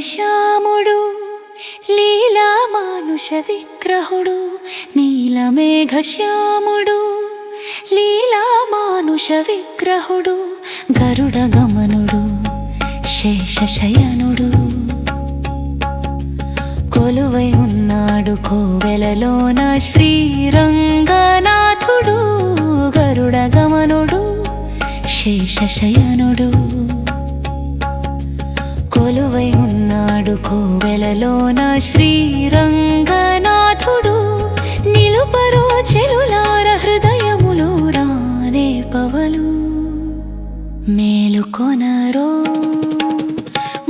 శ్యాముడు లీలా మానుష విగ్రహుడు నీలమేఘశ్యాముడు లీలా మానుష విగ్రహుడు గరుడ గమనుడు శేషశయనుడు. కొలువై ఉన్నాడు కోవెలలోన శ్రీరంగనాథుడు గరుడ గమనుడు శేషశయనుడు. కొలువై నాడు కోవెలలో నా శ్రీరంగనాథుడు. నిలుపరో చెరులార హృదయములు రానే పవలు. మేలుకొనరో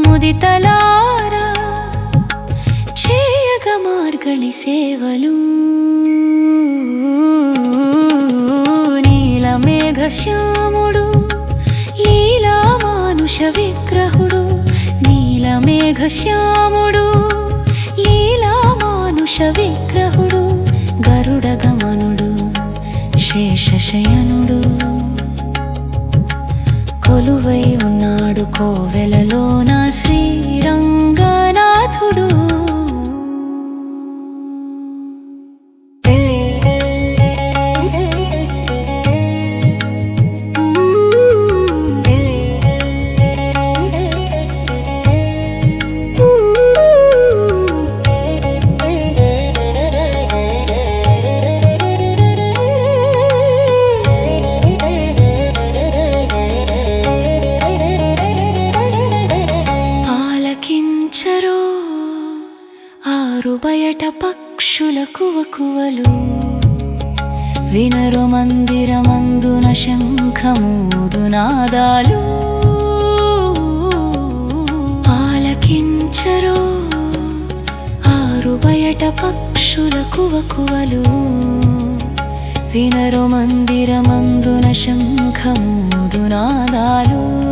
ముదితలారా చేయగ మార్గళి సేవలు. నీలమేఘశ్యాముడు లీలా మానుష విగ్రహుడు శ్యాముడు లీలా మానుష విగ్రహుడు గరుడ గమనుడు శేషశయనుడు కొలువై ఉన్నాడు కోవెలలోన ఆరు బయట పక్షుల కువకువలు వినరు మందిరమందున శంఖమూదు నాదాలు. ఆలకించరో ఆరు బయట పక్షుల కువకువలు వినరు మందిరమందున శంఖమూదు నాదాలు.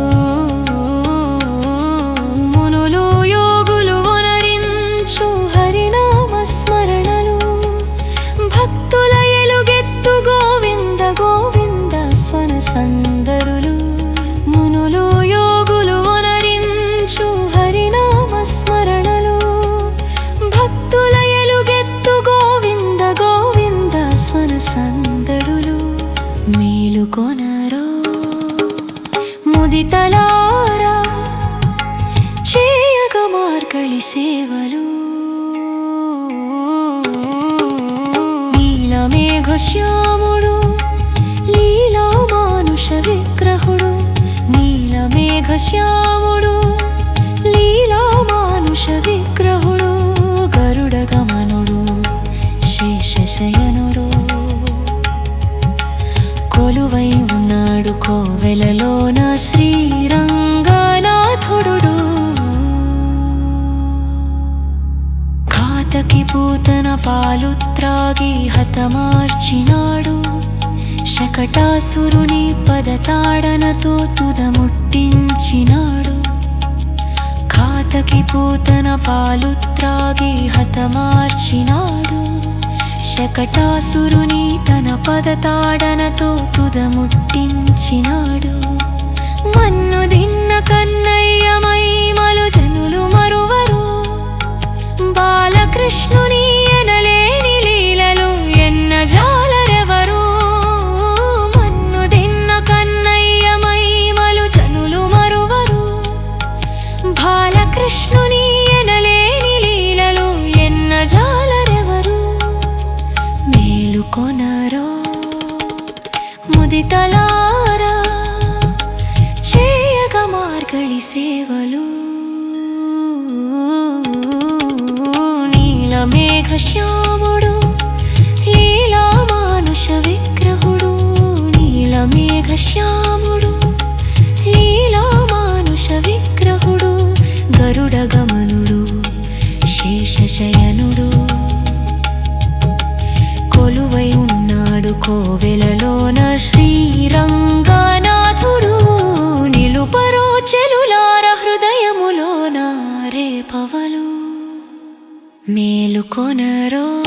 ముదితలారా చేయగ మార్గళి సేవలు. నీలమేఘశ్యాముడు లీలా మానుష విగ్రహుడు. నీలమేఘశ్యాముడు లీలా మానుష విగ్రహుడు పాలు త్రాగి హతమార్చినాడు. శకటాసురుని పదతాడనతో తుదముట్టించినాడు. కాతకి పూతన పాలు త్రాగి హతమార్చినాడు. శకటాసురుని తన పదతాడనతో తుదముట్టించినాడు. మన్ను దిన్న కన్నయ్యమై మలు జనులు మరువ ముదితలారా చేయగ మార్గళి సేవలు. నీలమేఘశ్యాముడు లీలా మానుష విగ్రహుడు. నీలమేఘశ్యాముడు లీలా మానుష విగ్రహుడు. గరుడ con aroma.